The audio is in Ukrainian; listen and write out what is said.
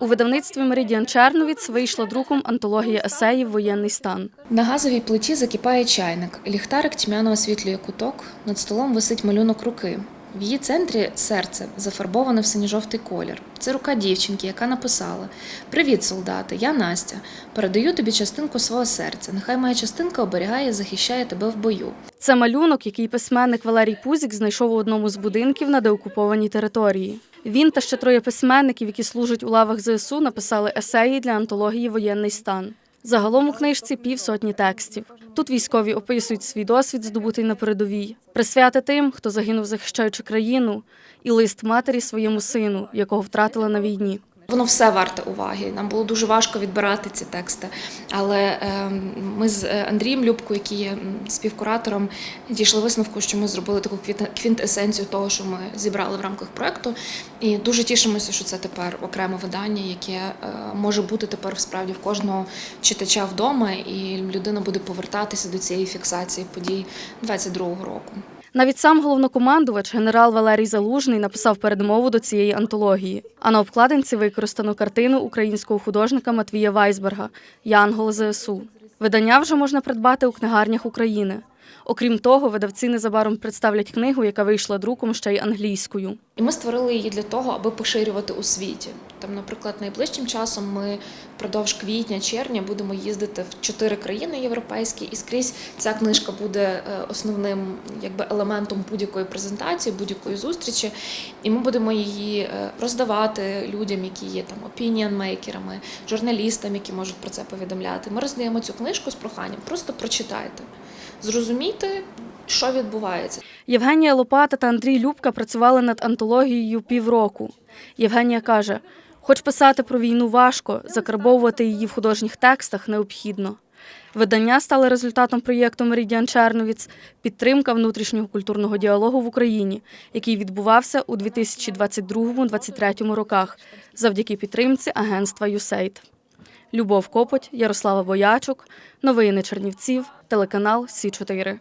У видавництві Меридіан Черновіц вийшла друком антологія есеїв Воєнний стан. На газовій плиті закипає чайник. Ліхтарик тьмяно освітлює куток. Над столом висить малюнок руки. В її центрі серце зафарбоване в синьо-жовтий колір. Це рука дівчинки, яка написала: Привіт, солдати, я Настя. Передаю тобі частинку свого серця. Нехай моя частинка оберігає і захищає тебе в бою. Це малюнок, який письменник Валерій Пузік знайшов у одному з будинків на деокупованій території. Він та ще троє письменників, які служать у лавах ЗСУ, написали есеї для антології Воєнний стан. Загалом у книжці півсотні текстів. Тут військові описують свій досвід, здобутий на передовій, присвяти тим, хто загинув захищаючи країну, і лист матері своєму сину, якого втратила на війні. Воно все варте уваги. Нам було дуже важко відбирати ці тексти. Але е, ми з е, Андрієм Любко, який є співкуратором, дійшли висновку, що ми зробили таку квінтесенцію того, що ми зібрали в рамках проекту. І дуже тішимося, що це тепер окреме видання, яке е, може бути тепер справді в кожного читача вдома, і людина буде повертатися до цієї фіксації подій 22-го року. Навіть сам головнокомандувач генерал Валерій Залужний написав передмову до цієї антології. А на обкладинці використано картину українського художника Матвія Вайсберга Янгол ЗСУ. Видання вже можна придбати у книгарнях України. Окрім того, видавці незабаром представлять книгу, яка вийшла друком ще й англійською. І ми створили її для того, аби поширювати у світі. Там, наприклад, найближчим часом ми впродовж квітня-червня будемо їздити в чотири країни європейські, і скрізь ця книжка буде е, основним якби елементом будь-якої презентації, будь-якої зустрічі. І ми будемо її е, роздавати людям, які є там опініон-мейкерами, журналістам, які можуть про це повідомляти. Ми роздаємо цю книжку з проханням. Просто прочитайте, зрозумійте, що відбувається. Євгенія Лопата та Андрій Любка працювали над антологією півроку. Євгенія каже: хоч писати про війну важко, закарбовувати її в художніх текстах необхідно. Видання стали результатом проєкту Меридіан Черновіц підтримка внутрішнього культурного діалогу в Україні, який відбувався у 2022-2023 роках завдяки підтримці агентства USAID. Любов Копоть, Ярослава Боячук, новини Чернівців, телеканал Сі 4